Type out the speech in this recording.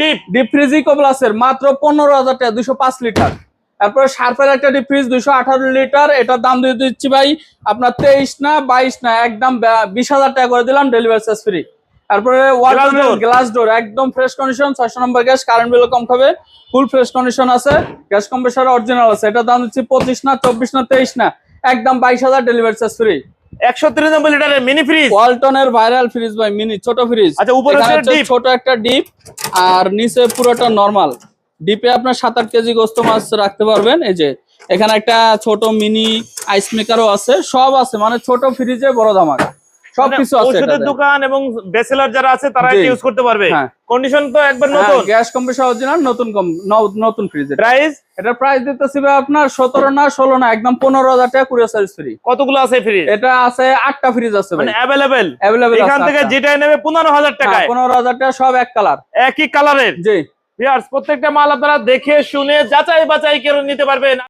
Deep deep fridge eco প্লাসের মাত্র পনেরো হাজার টাকা দুশো পাঁচ লিটার। তারপরে শার্পের একটা ডিপ ফ্রিজ দুশো আঠারো লিটার। এটার দাম দিয়ে দিচ্ছি ভাই আপনার তেইশ না বাইশ না একদম বিশ হাজার টাকা করে দিলাম ডেলিভারি চার্জ ফ্রি তারপরে। গ্লাস ডোর একদম ফ্রেশ কন্ডিশন ছয়শো নম্বর গ্যাস কারেন্ট বিল কম খাবে ফুল ফ্রেশ কন্ডিশন আছে। গ্যাস কম্প্রেসার অরিজিনাল আছে এটার দাম দিচ্ছি পঁচিশ না চব্বিশ না তেইশ না একদম বাইশ হাজার ডেলিভারি চার্জ ফ্রি একশো তিরানব্বই লিটারের মিনি ফ্রিজ ওয়ালটনের ভাইরাল ফ্রিজ ভাই মিনি ছোট ফ্রিজ আচ্ছা, উপরে হচ্ছে ছোট একটা ডিপ আর নিচে পুরোটা নরমাল ডিপে আপনার সাত আট কেজি গোস্ত মাছ রাখতে পারবেন। এই যে এখানে একটা ছোট মিনি আইস মেকারও আছে। সব আছে মানে ছোট ফ্রিজে বড় ধামাকা সব কিছু আছে মানে ওষুধের। দোকান এবং বেসেলার যারা আছে তারা। ইউজ করতে পারবে। হ্যাঁ। কন্ডিশন তো একবার হ্যাঁ, নতুন। গ্যাস কম্প্রেসার অরিজিনাল নতুন কম- নতুন ফ্রিজ প্রাইস এটা প্রাইস দিতেছি আপনার সতেরো না ষোলো না একদম পনেরো হাজার টাকা কুড়ি সার্ভিস ফ্রি কতগুলো আছে ফ্রিজ এটা আছে আটটা ফ্রিজ আছে মানে অ্যাভেলেবেল অ্যাভেলেবেল এখান থেকে যেটাই নেবে পনেরো হাজার টাকায়। পনেরো হাজার টাকা সব এক কালার একই কালারের জি। ভিউয়ার্স প্রত্যেকটা মাল আপনারা দেখে শুনে যাচাই বাছাই করে নিতে পারবেন।